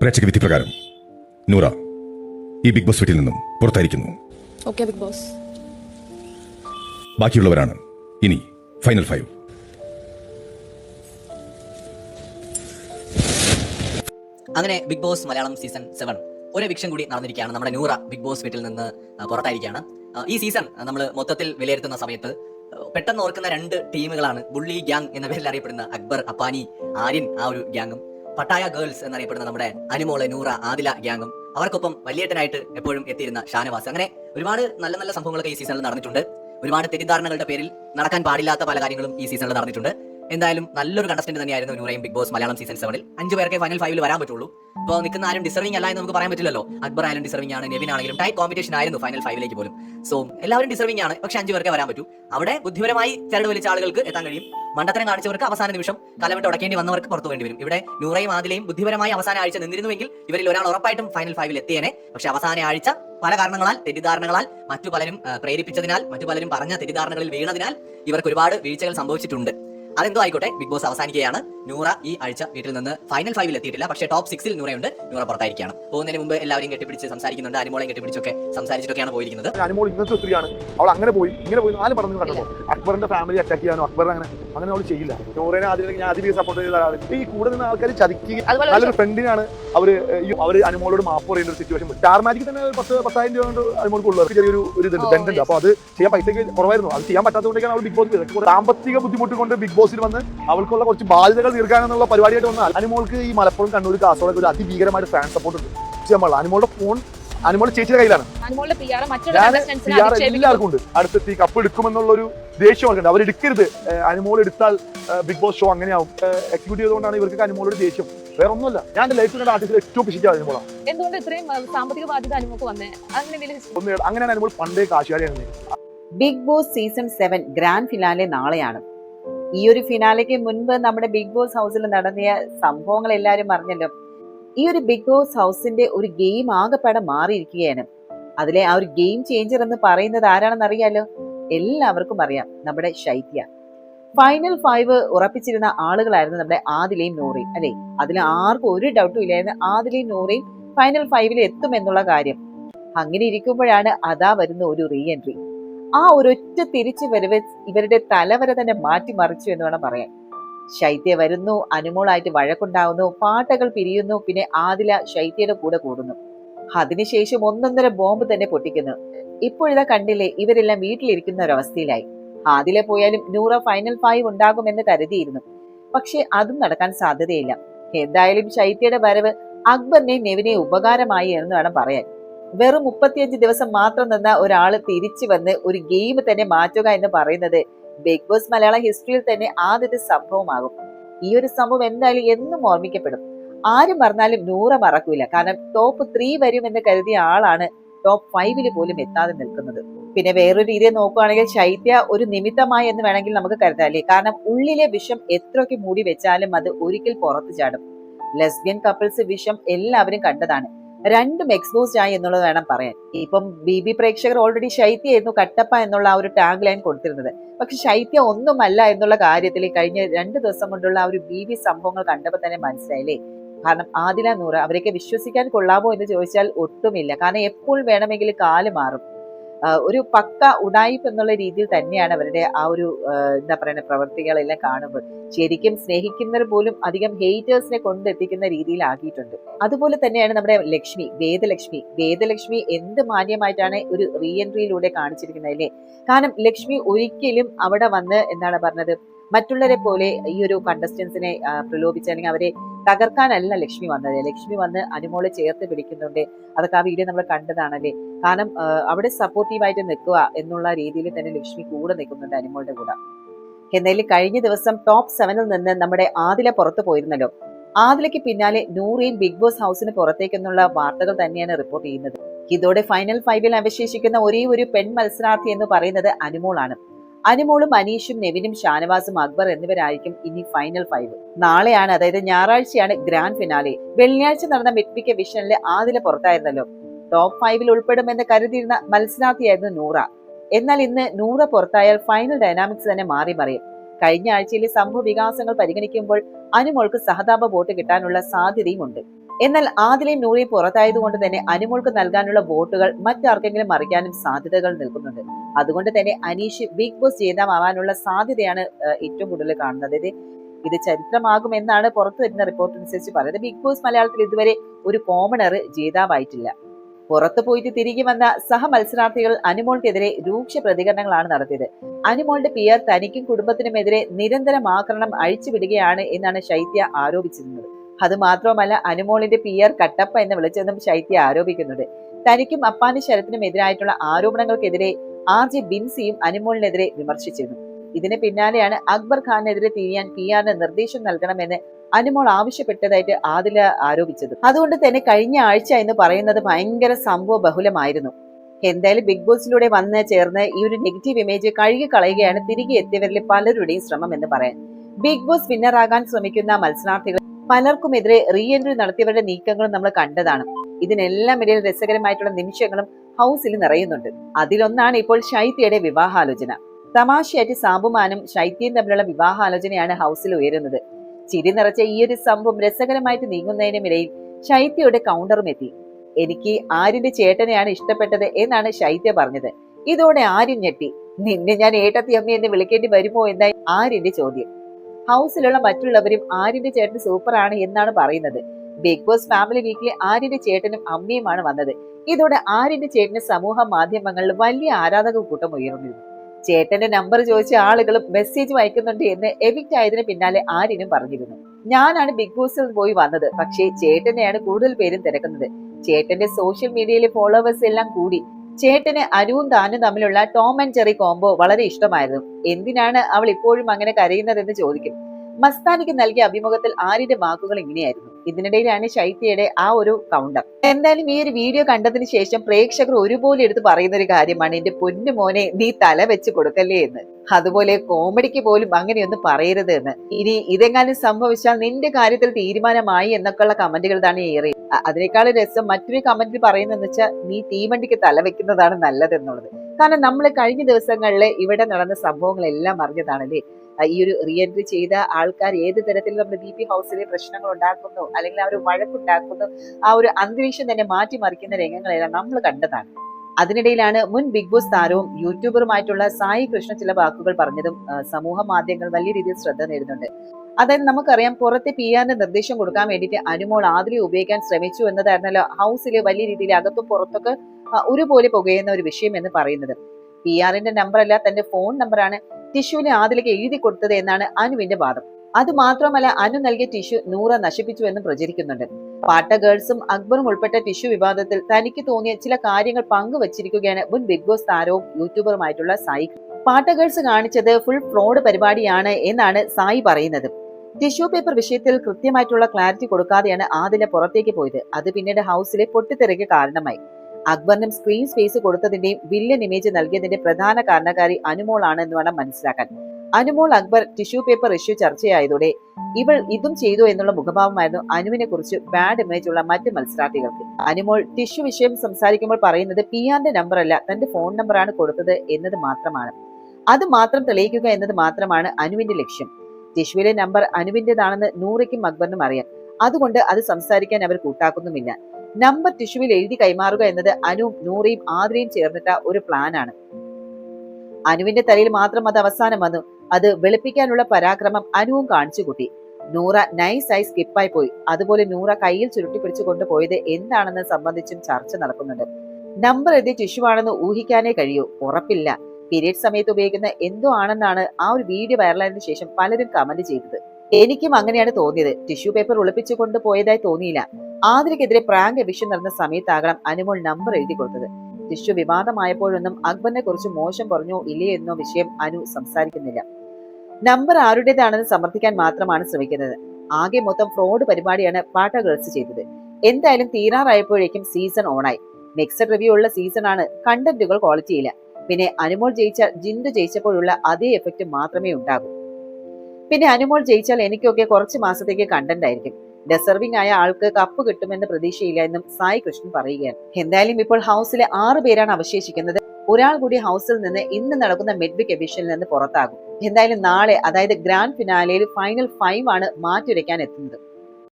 പ്രേക്ഷക വിധി പ്രകാരം നൂറ ഈ ബിഗ് ബോസ് വീട്ടിൽ നിന്നും പുറത്തായിരിക്കുന്നു. Okay Bigg Boss. ബാക്കിയുള്ളവരാണ് ഇനി ഫൈനൽ ഫൈവ്. അങ്ങനെ Bigg Boss Malayalam season seven ഒരു എവിക്ഷൻ കൂടി നടന്നിരിക്കുകയാണ്. നമ്മുടെ നൂറ ബിഗ് ബോസ് വീട്ടിൽ നിന്ന് പുറത്തായിരിക്കുകയാണ്. ഈ സീസൺ നമ്മൾ മൊത്തത്തിൽ വിലയിരുത്തുന്ന സമയത്ത് പെട്ടെന്ന് ഓർക്കുന്ന രണ്ട് ടീമുകളാണ് ബുള്ളി ഗ്യാങ് എന്ന പേരിൽ അറിയപ്പെടുന്ന അക്ബർ അപ്പാനി ആര്യൻ ആ ഒരു ഗ്യാങ്ങും. പട്ടായ ഗേൾസ് എന്നറിയപ്പെടുന്ന നമ്മുടെ അനുമോൾ നൂറ ആദില ഗ്യാങ്ങും അവർക്കൊപ്പം വലിയേട്ടനായിട്ട് എപ്പോഴും എത്തിയിരുന്ന ഷാനവാസ്. അങ്ങനെ ഒരുപാട് നല്ല നല്ല സംഭവങ്ങളൊക്കെ ഈ സീസണിൽ നടന്നിട്ടുണ്ട്. ഒരുപാട് തെറ്റിദ്ധാരണകളുടെ പേരിൽ നടക്കാൻ പാടില്ലാത്ത പല കാര്യങ്ങളും ഈ സീസണിൽ നടന്നിട്ടുണ്ട്. എന്തായാലും നല്ലൊരു കണ്ടസ്റ്റന്റ് തന്നെയായിരുന്നു നൂറയും ബിഗ് ബോസ് മലയാളം സീസൺ സെവനിൽ അഞ്ചു പേർക്ക് ഫൈനൽ ഫൈവിൽ വരാൻ പറ്റുള്ളൂ. ഇപ്പോൾ നിൽക്കുന്ന ആരും ഡിസർവിംഗ് അല്ല എന്ന് നമുക്ക് പറയാൻ പറ്റില്ലല്ലോ. അക്ബർ ആയാലും ഡിസർവിംഗ് ആണ് നെവിൻ ആണെങ്കിലും ടൈ കോമ്പറ്റീഷൻ ആയിരുന്നു ഫൈനൽ ഫൈവിലേക്ക് പോലും. സോ എല്ലാവരും ഡിസർവിംഗ് ആണ് പക്ഷെ അഞ്ച് പേർക്ക് വരാൻ പറ്റൂ. അവിടെ ബുദ്ധിപരമായി ചരട് വലിച്ച ആളുകൾക്ക് എത്താൻ കഴിയും. മണ്ടത്തരം കാണിച്ചവർക്ക് അവസാന നിമിഷം കലമിട്ട് ഉടക്കേണ്ടി വന്നവർക്ക് പുറത്തു വേണ്ടി വരും. ഇവിടെ നൂറയും ആദിലയും ബുദ്ധിപരമായി അവസാന ആഴ്ച നിന്നിരുന്നുവെങ്കിൽ ഇവരിൽ ഒരാൾ ഉറപ്പായിട്ടും ഫൈനൽ ഫൈവിൽ എത്തിയേനെ. പക്ഷെ അവസാന ആഴ്ച പല കാരണങ്ങളാൽ തെറ്റിദ്ധാരണകളാൽ മറ്റു പലരും പ്രേരിപ്പിച്ചതിനാൽ മറ്റു പലരും പറഞ്ഞ തെറ്റിദ്ധാരണകളിൽ വീണതിനാൽ ഇവർക്ക് ഒരുപാട് വീഴ്ചകൾ സംഭവിച്ചിട്ടുണ്ട്. അതെന്തോ ആയിക്കോട്ടെ ബിഗ് ബോസ് അവസാനിക്കുകയാണ്. നൂറ ഈ ആഴ്ച വീട്ടിൽ നിന്ന് ഫൈനൽ ഫൈവിൽ എത്തിയിട്ടില്ല. പക്ഷേ ടോപ്പ് സിക്സിൽ നൂറയുണ്ട്. നൂറ പുറത്തായിരിക്കുകയാണ്. പോകുന്നതിന് മുമ്പ് എല്ലാവരും കെട്ടിപ്പിടിച്ച് സംസാരിക്കുന്നുണ്ട്. അനുമോളെയും കെട്ടിപ്പിടിച്ചൊക്കെ സംസാരിച്ചിട്ടൊക്കെയാണ് പോയിരിക്കുന്നത്. അനുമോൾ ഇന്നത്തെ സ്ത്രീയാണ് അവൾ അങ്ങനെ പോയി ഇങ്ങനെ പോയി നാല് പറഞ്ഞു കണ്ടോ അക്ബറിന്റെ ഫാമിലി അറ്റാക്ക് ചെയ്യാനോ അക്ബർ അങ്ങനെ അങ്ങനെ അവൾ ചെയ്യില്ല. നൂറേനെ ആദ്യം ഞാൻ ആദ്യം സപ്പോർട്ട് ചെയ്ത ഈ കൂടെ നിന്ന് ആൾക്കാർ ചതിക്കുക നല്ലൊരു ഫ്രണ്ടിനാണ് അവർ അവർ അവർ അനുമോളോട് മാപ്പ് പറയുന്ന ഒരു സിറ്റുവേഷൻ സ്റ്റാർ മാജിക് തന്നെ പത്ത് പത്തായിരം രൂപ കൊണ്ട് അനുമോൾക്ക് ഉള്ളൂ ചെറിയൊരു ഒരു ഇതുണ്ട് ഓ, ബെൻഡ് ഉണ്ട് അപ്പൊ അത് ചെയ്യാൻ പൈസയ്ക്ക് കുറവായിരുന്നു. അത് ചെയ്യാൻ പറ്റാത്തതുകൊണ്ടാണ് അവൾ ബിഗ് ബോസ് സാമ്പത്തിക ബുദ്ധിമുട്ട് കൊണ്ട് ബിഗ് ബോസിൽ വന്ന് അവൾക്കുള്ള കുറച്ച് ബാധ്യതകൾ തീർക്കാനെന്നുള്ള പരിപാടിയായിട്ട് വന്നാൽ അനിമോൾക്ക് ഈ മലപ്പുറം കണ്ണൂർ കാസർഗോഡ് ഒരു അതിഭീകരമായിട്ട് ഫാൻ സപ്പോർട്ട് ഉണ്ട്. ചെയ്യാൻ അനുമോളുടെ ഫോൺ അനിമോൾ ചേച്ചിയുടെ കയ്യിലാണ്. എല്ലാവർക്കും ഉണ്ട്. അടുത്തെത്തി കപ്പ് എടുക്കുമെന്നുള്ള ഒരു ദേഷ്യം അവർക്കുണ്ട് അവർ എടുക്കരുത്. അനുമോൾ എടുത്താൽ ബിഗ് ബോസ് ഷോ അങ്ങനെയാവും. എക്സിക്യൂട്ട് ചെയ്തുകൊണ്ടാണ് ഇവർക്ക് അനുമോളോട് ദേഷ്യം. വേറെ ഒന്നുമില്ല. ഞാൻ എന്റെ ലൈഫിൽ കണ്ട ആർട്ടിസ്റ്റിൽ ഏറ്റവും പിശിക്കാതെ അനുമോളാണ് എന്തുകൊണ്ട് ഇത്രയും സാമ്പത്തിക ബാധ്യത അനുമോക്ക് വന്നേ? അങ്ങനെയാണ് അനുമോൾ പണ്ടേ കാശുകാരിയാണ് Bigg Boss season seven grand finale നാളെയാണ്. ഈ ഒരു ഫിനാലയ്ക്ക് മുൻപ് നമ്മുടെ ബിഗ് ബോസ് ഹൗസിൽ നടന്നിയ സംഭവങ്ങൾ എല്ലാവരും അറിഞ്ഞല്ലോ. ഈ ഒരു ബിഗ് ബോസ് ഹൗസിന്റെ ഒരു ഗെയിം ആകെപ്പാടെ മാറിയിരിക്കുകയാണ്. അതിലെ ആ ഒരു ഗെയിം ചേഞ്ചർ എന്ന് പറയുന്നത് ആരാണെന്ന് അറിയാലോ? എല്ലാവർക്കും അറിയാം. നമ്മുടെ ശൈത്യ. ഫൈനൽ ഫൈവ് ഉറപ്പിച്ചിരുന്ന ആളുകളായിരുന്നു നമ്മുടെ ആദിലയും നൂറയും അല്ലെ? അതിൽ ആർക്കും ഒരു ഡൗട്ടും ഇല്ലായിരുന്നു. ആദിലയും നൂറയും ഫൈനൽ ഫൈവിൽ എത്തും എന്നുള്ള കാര്യം. അങ്ങനെ ഇരിക്കുമ്പോഴാണ് അതാ വരുന്ന ഒരു റീ എൻട്രി ആ ഒരൊറ്റ തിരിച്ചു വരവ് ഇവരുടെ തലവരെ തന്നെ മാറ്റിമറിച്ചു എന്ന് വേണം പറയാൻ. ശൈത്യ വരുന്നു അനുമോളായിട്ട് വഴക്കുണ്ടാവുന്നു പാട്ടകൾ പിരിയുന്നു പിന്നെ ആദില ശൈത്യയുടെ കൂടെ കൂടുന്നു. അതിനുശേഷം ഒന്നൊന്നര ബോംബ് തന്നെ പൊട്ടിക്കുന്നു. ഇപ്പോഴിതാ കണ്ടില്ലേ ഇവരെല്ലാം വീട്ടിലിരിക്കുന്ന ഒരവസ്ഥയിലായി. ആദില പോയാലും നൂറ ഫൈനൽ ഫൈവ് ഉണ്ടാകുമെന്ന് കരുതിയിരുന്നു. പക്ഷെ അതും നടക്കാൻ സാധ്യതയില്ല. എന്തായാലും ശൈത്യയുടെ വരവ് അക്ബറിനെയും നെവിനെയും ഉപകാരമായി എന്ന് വേണം പറയാൻ. വെറും മുപ്പത്തിയഞ്ച് ദിവസം മാത്രം നിന്ന ഒരാൾ തിരിച്ചു വന്ന് ഒരു ഗെയിം തന്നെ മാറ്റുക എന്ന് പറയുന്നത് ബിഗ് ബോസ് മലയാള ഹിസ്റ്ററിയിൽ തന്നെ ആദ്യത്തെ സംഭവമാകും. ഈ ഒരു സംഭവം എന്തായാലും എന്നും ഓർമ്മിക്കപ്പെടും. ആരും മറന്നാലും നൂറ മറക്കൂല. കാരണം ടോപ്പ് ത്രീ വരും എന്ന് കരുതിയ ആളാണ് ടോപ്പ് ഫൈവിൽ പോലും എത്താതെ നിൽക്കുന്നത്. പിന്നെ വേറൊരു രീതിയിൽ നോക്കുകയാണെങ്കിൽ ശൈത്യ ഒരു നിമിത്തമായി എന്ന് വേണമെങ്കിൽ നമുക്ക് കരുതാല്ലേ കാരണം ഉള്ളിലെ വിഷം എത്രയൊക്കെ മൂടി വെച്ചാലും അത് ഒരിക്കൽ പുറത്തു ചാടും. ലെസ്ബിയൻ കപ്പിൾസ് വിഷം എല്ലാവരും കണ്ടതാണ്. രണ്ടും എക്സ്പോസ്ഡ് ആയി എന്നുള്ളത് വേണം പറയാൻ. ഇപ്പം ബി ബി പ്രേക്ഷകർ ഓൾറെഡി ശൈത്യയായിരുന്നു കട്ടപ്പ എന്നുള്ള ആ ഒരു ടാഗ് ലൈൻ കൊടുത്തിരുന്നത്. പക്ഷെ ശൈത്യ ഒന്നുമല്ല എന്നുള്ള കാര്യത്തിൽ കഴിഞ്ഞ രണ്ട് ദിവസം കൊണ്ടുള്ള ആ ഒരു ബി ബി സംഭവങ്ങൾ കണ്ടപ്പോൾ തന്നെ മനസ്സിലായില്ലേ? കാരണം ആദില നൂറ് അവരൊക്കെ വിശ്വസിക്കാൻ കൊള്ളാമോ എന്ന് ചോദിച്ചാൽ ഒട്ടുമില്ല. കാരണം എപ്പോൾ വേണമെങ്കിലും കാൽ മാറും. ഒരു പക്ക ഉടായിപ്പ് എന്നുള്ള രീതിയിൽ തന്നെയാണ് അവരുടെ ആ ഒരു എന്താ പറയുക പ്രവർത്തികളെല്ലാം കാണുമ്പോൾ. ശരിക്കും സ്നേഹിക്കുന്നവർ പോലും അധികം ഹേറ്റേഴ്സിനെ കൊണ്ടെത്തിക്കുന്ന രീതിയിലാക്കിയിട്ടുണ്ട്. അതുപോലെ തന്നെയാണ് നമ്മുടെ ലക്ഷ്മി വേദലക്ഷ്മി. വേദലക്ഷ്മി എന്ത് മാന്യമായിട്ടാണ് ഒരു റീ എൻട്രിയിലൂടെ കാണിച്ചിരിക്കുന്നത് അല്ലേ കാരണം ലക്ഷ്മി ഒരിക്കലും അവിടെ വന്ന് എന്താണ് പറഞ്ഞത് മറ്റുള്ളവരെ പോലെ ഈ ഒരു കണ്ടസ്റ്റൻസിനെ പ്രലോഭിച്ച് അല്ലെങ്കിൽ അവരെ തകർക്കാനല്ല ലക്ഷ്മി വന്നത്. ലക്ഷ്മി വന്ന് അനുമോളെ ചേർത്ത് പിടിക്കുന്നുണ്ട്. അതൊക്കെ ആ വീഡിയോ നമ്മൾ കണ്ടതാണല്ലേ? കാരണം അവിടെ സപ്പോർട്ടീവായിട്ട് നിൽക്കുക എന്നുള്ള രീതിയിൽ തന്നെ ലക്ഷ്മി കൂടെ നിൽക്കുന്നുണ്ട് അനുമോളുടെ കൂടെ. എന്തായാലും കഴിഞ്ഞ ദിവസം ടോപ്പ് സെവനിൽ നിന്ന് നമ്മുടെ ആദില പുറത്തു പോയിരുന്നല്ലോ. ആദിലയ്ക്ക് പിന്നാലെ നൂറിയും ബിഗ് ബോസ് ഹൗസിന് പുറത്തേക്കെന്നുള്ള വാർത്തകൾ തന്നെയാണ് റിപ്പോർട്ട് ചെയ്യുന്നത്. ഇതോടെ ഫൈനൽ ഫൈവിൽ അവശേഷിക്കുന്ന ഒരേ ഒരു പെൺ മത്സരാർത്ഥി എന്ന് പറയുന്നത് അനുമോളാണ്. അനുമോളും അനീഷും നെവിനും ഷാനവാസും അക്ബർ എന്നിവരായിരിക്കും ഇനി ഫൈനൽ ഫൈവ് നാളെയാണ് അതായത് ഞായറാഴ്ചയാണ് ഗ്രാൻഡ് ഫിനാലെ വെള്ളിയാഴ്ച നടന്ന മിഡ്വിക്ക വിഷനിൽ ആദില പുറത്തായിരുന്നല്ലോ. ടോപ്പ് ഫൈവിൽ ഉൾപ്പെടുമെന്ന് കരുതിയിരുന്ന മത്സരാർത്ഥിയായിരുന്നു നൂറ. എന്നാൽ ഇന്ന് നൂറ പുറത്തായാൽ ഫൈനൽ ഡൈനാമിക്സ് തന്നെ മാറി മറിയും. കഴിഞ്ഞ ആഴ്ചയിലെ സംഭവ വികാസങ്ങൾ പരിഗണിക്കുമ്പോൾ അനുമോൾക്ക് സഹതാപ വോട്ട് കിട്ടാനുള്ള സാധ്യതയും ഉണ്ട് എന്നാൽ ആദിലെയും നൂറയും പുറത്തായതുകൊണ്ട് തന്നെ അനുമോൾക്ക് നൽകാനുള്ള വോട്ടുകൾ മറ്റാർക്കെങ്കിലും മറിക്കാനും സാധ്യതകൾ നിൽക്കുന്നുണ്ട്. അതുകൊണ്ട് തന്നെ അനീഷ് ബിഗ് ബോസ് ജേതാവാനുള്ള സാധ്യതയാണ് ഏറ്റവും കൂടുതൽ കാണുന്നത്. ഇത് ഇത് ചരിത്രമാകുമെന്നാണ് പുറത്തു വരുന്ന റിപ്പോർട്ട് അനുസരിച്ച് പറയുന്നത്. ബിഗ് ബോസ് മലയാളത്തിൽ ഇതുവരെ ഒരു കോമണർ ജേതാവായിട്ടില്ല. പുറത്തു പോയിട്ട് തിരികെ വന്ന സഹ മത്സരാർത്ഥികൾ അനുമോൾക്കെതിരെ രൂക്ഷ പ്രതികരണങ്ങളാണ് നടത്തിയത്. അനുമോളുടെ പിയർ തനിക്കും കുടുംബത്തിനുമെതിരെ നിരന്തരം ആക്രമണം അഴിച്ചുവിടുകയാണ് എന്നാണ് ശൈത്യ ആരോപിച്ചിരുന്നത്. അത് മാത്രവുമല്ല അനുമോളിന്റെ പിയർ കട്ടപ്പ എന്ന് വിളിച്ചതെന്നും ശൈത്യ ആരോപിക്കുന്നുണ്ട്. തനിക്കും അപ്പാനി ശരത്തിനും എതിരായിട്ടുള്ള ആരോപണങ്ങൾക്കെതിരെ ആർ ജെ ബിൻസിയും അനുമോളിനെതിരെ വിമർശിച്ചിരുന്നു. ഇതിന് പിന്നാലെയാണ് അക്ബർ ഖാനെതിരെ തിരിയാൻ പി ആറിന് നിർദ്ദേശം നൽകണമെന്ന് അനുമോൾ ആവശ്യപ്പെട്ടതായിട്ട് ആദില ആരോപിച്ചത്. അതുകൊണ്ട് തന്നെ കഴിഞ്ഞ ആഴ്ച എന്ന് പറയുന്നത് ഭയങ്കര സംഭവ ബഹുലമായിരുന്നു. എന്തായാലും ബിഗ് ബോസിലൂടെ വന്ന് ചേർന്ന് ഈ ഒരു നെഗറ്റീവ് ഇമേജ് കഴുകി കളയുകയാണ് തിരികെ എത്തിയവരിൽ പലരുടെയും ശ്രമം എന്ന് പറയാൻ ബിഗ് ബോസ് വിന്നറാകാൻ ശ്രമിക്കുന്ന മത്സരാർത്ഥികൾ പലർക്കുമെതിരെ റീ എൻട്രി നടത്തിയവരുടെ നീക്കങ്ങളും നമ്മൾ കണ്ടതാണ്. ഇതിനെല്ലാം ഇടയിൽ രസകരമായിട്ടുള്ള നിമിഷങ്ങളും ഹൗസിൽ നിറയുന്നുണ്ട്. അതിലൊന്നാണ് ഇപ്പോൾ ശൈത്യയുടെ വിവാഹാലോചന. തമാശയായിട്ട് സാബുമാനും ശൈത്യയും തമ്മിലുള്ള വിവാഹാലോചനയാണ് ഹൗസിൽ ഉയരുന്നത്. ചിരി നിറച്ച ഈ ഒരു സംഭവം രസകരമായിട്ട് നീങ്ങുന്നതിനുമിടയിൽ ശൈത്യയുടെ കൗണ്ടറും എത്തി. എനിക്ക് ആര്യന്റെ ചേട്ടനെയാണ് ഇഷ്ടപ്പെട്ടത് എന്നാണ് ശൈത്യ പറഞ്ഞത്. ഇതോടെ ആര്യൻ ഞെട്ടി. നിന്നെ ഞാൻ ഏട്ടത്തി അമ്മ എന്ന് വിളിക്കേണ്ടി വരുമോ? എന്നായി ആര്യന്റെ ചോദ്യം. ഹൗസിലുള്ള മറ്റുള്ളവരും ആര്യന്റെ ചേട്ടൻ സൂപ്പറാണ് എന്നാണ് പറയുന്നത്. ബിഗ് ബോസ് ഫാമിലി വീക്കിലെ ആര്യന്റെ ചേട്ടനും അമ്മയുമാണ് വന്നത്. ഇതോടെ ആര്യന്റെ ചേട്ടന് സമൂഹ മാധ്യമങ്ങളിൽ വലിയ ആരാധക കൂട്ടം ഉയർന്നിരുന്നു. ചേട്ടന്റെ നമ്പർ ചോദിച്ച ആളുകളും മെസ്സേജ് അയക്കുന്നുണ്ട് എന്ന് എവിക്റ്റ് ആയതിന് പിന്നാലെ ആര്യനും പറഞ്ഞിരുന്നു. ഞാനാണ് ബിഗ് ബോസിൽ പോയി വന്നത്. പക്ഷേ ചേട്ടനെയാണ് കൂടുതൽ പേരും തിരക്കുന്നത്. ചേട്ടന്റെ സോഷ്യൽ മീഡിയയിലെ ഫോളോവേഴ്സ് എല്ലാം കൂടി. ചേട്ടന് അരുവും താനും തമ്മിലുള്ള ടോം ആൻഡ് ചെറി കോംബോ വളരെ ഇഷ്ടമായിരുന്നു. എന്തിനാണ് അവൾ ഇപ്പോഴും അങ്ങനെ കരയുന്നതെന്ന് ചോദിക്കും. മസ്താനിക്ക് നൽകിയ അഭിമുഖത്തിൽ ആര്യന്റെ വാക്കുകൾ ഇങ്ങനെയായിരുന്നു. ഇതിനിടയിലാണ് ശൈത്യയുടെ ആ ഒരു കൗണ്ടർ എന്തായാലും ഈ ഒരു വീഡിയോ കണ്ടതിന് ശേഷം പ്രേക്ഷകർ ഒരുപോലെ എടുത്ത് പറയുന്ന ഒരു കാര്യമാണ് എന്റെ പൊന്നു മോനെ നീ തല വെച്ച് കൊടുക്കല്ലേ എന്ന്. അതുപോലെ കോമഡിക്ക് പോലും അങ്ങനെയൊന്നും പറയരുത് എന്ന്. ഇനി ഇതെങ്ങാനും സംഭവിച്ചാൽ നിന്റെ കാര്യത്തിൽ തീരുമാനമായി എന്നൊക്കെയുള്ള കമന്റുകൾ തന്നെ ഏറെ അ- അതിനേക്കാളും രസം മറ്റൊരു കമന്റിൽ പറയുന്നതെന്ന് വെച്ചാൽ നീ തീവണ്ടിക്ക് തലവെക്കുന്നതാണ് നല്ലതെന്നുള്ളത്. കാരണം നമ്മൾ കഴിഞ്ഞ ദിവസങ്ങളിൽ ഇവിടെ നടന്ന സംഭവങ്ങളെല്ലാം അറിഞ്ഞതാണല്ലേ? ഈ ഒരു റീ എൻട്രി ചെയ്ത ആൾക്കാർ ഏത് തരത്തിൽ നമ്മുടെ ബി പി ഹൗസിലെ പ്രശ്നങ്ങൾ ഉണ്ടാക്കുന്നു അല്ലെങ്കിൽ ഒരു വഴക്കുണ്ടാക്കുന്നു ആ ഒരു അന്തരീക്ഷം തന്നെ മാറ്റിമറിക്കുന്ന രംഗങ്ങളെല്ലാം നമ്മൾ കണ്ടതാണ്. അതിനിടയിലാണ് മുൻ ബിഗ് ബോസ് താരവും യൂട്യൂബറുമായിട്ടുള്ള സായി കൃഷ്ണ ചില വാക്കുകൾ പറഞ്ഞതും സമൂഹ മാധ്യമങ്ങൾ വലിയ രീതിയിൽ ശ്രദ്ധ നേടുന്നുണ്ട്. അതായത് നമുക്കറിയാം പുറത്തെ പി നിർദ്ദേശം കൊടുക്കാൻ വേണ്ടിയിട്ട് അനുമോൾ ആതിരി ഉപയോഗിക്കാൻ ശ്രമിച്ചു എന്നതായിരുന്നല്ലോ ഹൗസിൽ വലിയ രീതിയിൽ അകത്തും പുറത്തൊക്കെ ഒരുപോലെ പുകയുന്ന ഒരു വിഷയം എന്ന് പറയുന്നത്. പി ആറിന്റെ നമ്പർ അല്ല തന്റെ ഫോൺ നമ്പറാണ് ടിഷ്യൂവിനെ ആദിലേക്ക് എഴുതി കൊടുത്തത് എന്നാണ് അനുവിന്റെ വാദം. അത് മാത്രമല്ല അനു നൽകിയ ടിഷ്യൂ നൂറ നശിപ്പിച്ചു എന്നും പ്രചരിക്കുന്നുണ്ട്. പാട്ട ഗേൾസും അക്ബറും ഉൾപ്പെട്ട ടിഷ്യൂ വിവാദത്തിൽ തനിക്ക് തോന്നിയ ചില കാര്യങ്ങൾ പങ്കുവച്ചിരിക്കുകയാണ് മുൻ ബിഗ് ബോസ് താരവും യൂട്യൂബറുമായിട്ടുള്ള സായി. പാട്ട ഗേൾസ് കാണിച്ചത് ഫുൾ ഫ്രോഡ് പരിപാടിയാണ് എന്നാണ് സായി പറയുന്നത്. ടിഷ്യൂ പേപ്പർ വിഷയത്തിൽ കൃത്യമായിട്ടുള്ള ക്ലാരിറ്റി കൊടുക്കാതെയാണ് ആദില പുറത്തേക്ക് പോയത്. അത് പിന്നീട് ഹൗസിലെ പൊട്ടിത്തെറിക്ക് കാരണമായി. അക്ബറിനും സ്ക്രീൻ സ്പേസ് കൊടുത്തതിന്റെയും വില്ലൻ ഇമേജ് നൽകിയതിന്റെ പ്രധാന കാരണക്കാരി അനുമോളാണ് എന്ന് വേണം മനസ്സിലാക്കാൻ. Anumol Akbar tissue paper issue ചർച്ചയായതോടെ ഇവൾ ഇതും ചെയ്തു എന്നുള്ള മുഖഭാവമായിരുന്നു അനുവിനെ കുറിച്ച് ബാഡ് ഇമേജ് ഉള്ള മറ്റ് മത്സരാർത്ഥികൾക്ക്. അനുമോൾ ടിഷ്യൂ വിഷയം സംസാരിക്കുമ്പോൾ പറയുന്നത് പി ആറിന്റെ നമ്പർ അല്ല തന്റെ ഫോൺ നമ്പറാണ് കൊടുത്തത് എന്നത് മാത്രമാണ്. അത് മാത്രം തെളിയിക്കുക എന്നത് മാത്രമാണ് അനുവിന്റെ ലക്ഷ്യം. ടിഷ്യുവിലെ നമ്പർ അനുവിന്റെതാണെന്ന് നൂറയ്ക്കും അക്ബറിനും അറിയാം. അതുകൊണ്ട് അത് സംസാരിക്കാൻ അവർ കൂട്ടാക്കുന്നുമില്ല. നമ്പർ ടിഷ്യുവിൽ എഴുതി കൈമാറുക എന്നത് അനുവും നൂറയും ആതിരയും ചേർന്നിട്ട ഒരു പ്ലാനാണ്. അനുവിന്റെ തലയിൽ മാത്രം അത് അവസാനം വന്നു. അത് വെളുപ്പിക്കാനുള്ള പരാക്രമം അനുവും കാണിച്ചു കൂട്ടി. നൂറ നൈസായി സ്കിപ്പായി പോയി. അതുപോലെ നൂറ കയ്യിൽ ചുരുട്ടി പിടിച്ചു കൊണ്ടുപോയത് എന്താണെന്ന് സംബന്ധിച്ചും ചർച്ച നടക്കുന്നുണ്ട്. നമ്പർ എഴുതിയ ടിഷുവാണെന്ന് ഊഹിക്കാനേ കഴിയൂ. ഉറപ്പില്ല. പീരീഡ് സമയത്ത് ഉപയോഗിക്കുന്ന എന്തോ ആണെന്നാണ് ആ ഒരു വീഡിയോ വൈറലായതിനു ശേഷം പലരും കമന്റ് ചെയ്തത്. എനിക്കും അങ്ങനെയാണ് തോന്നിയത്. ടിഷ്യൂ പേപ്പർ ഒളിപ്പിച്ചു കൊണ്ട് പോയതായി തോന്നിയില്ല. ആതിരക്കെതിരെ പ്രാങ്ക് എവിഷൻ നടന്ന സമയത്താകണം അനുമോൾ നമ്പർ എഴുതി കൊടുത്തത്. ടിഷ്യൂ വിവാദമായപ്പോഴൊന്നും അക്ബറിനെ കുറിച്ച് മോശം പറഞ്ഞോ ഇല്ലേ എന്നോ വിഷയം അനു സംസാരിക്കുന്നില്ല. നമ്പർ ആരുടേതാണെന്ന് സമർത്ഥിക്കാൻ മാത്രമാണ് ശ്രമിക്കുന്നത്. ആകെ മൊത്തം ഫ്രോഡ് പരിപാടിയാണ് പാട്ട ഗേൾസ് ചെയ്തത്. എന്തായാലും തീരാറായപ്പോഴേക്കും സീസൺ ഓണായി മിക്സഡ് റിവ്യൂ ഉള്ള സീസൺ ആണ്. കണ്ടന്റുകൾ ക്വാളിറ്റി ഇല്ല. പിന്നെ അനുമോൾ ജയിച്ചാൽ ജിന്ദു ജയിച്ചപ്പോഴുള്ള അതേ എഫക്റ്റ് മാത്രമേ ഉണ്ടാകൂ. പിന്നെ അനുമോൾ ജയിച്ചാൽ എനിക്കൊക്കെ കുറച്ച് മാസത്തേക്ക് കണ്ടന്റ് ആയിരിക്കും. ഡെസർവിംഗ് ആയ ആൾക്ക് കപ്പ് കിട്ടുമെന്ന് പ്രതീക്ഷയില്ല എന്നും സായി കൃഷ്ണൻ പറയുകയാണ്. എന്തായാലും ഇപ്പോൾ ഹൗസിലെ ആറ് പേരാണ് അവശേഷിക്കുന്നത്. ഒരാൾ കൂടി ഹൗസിൽ നിന്ന് ഇന്ന് നടക്കുന്ന മെഡ്വിക് എഡിഷനിൽ നിന്ന് പുറത്താകും. എന്തായാലും നാളെ അതായത് ഗ്രാൻഡ് ഫിനാലയിൽ ഫൈനൽ ഫൈവ് ആണ് മാറ്റുരയ്ക്കാൻ എത്തുന്നത്.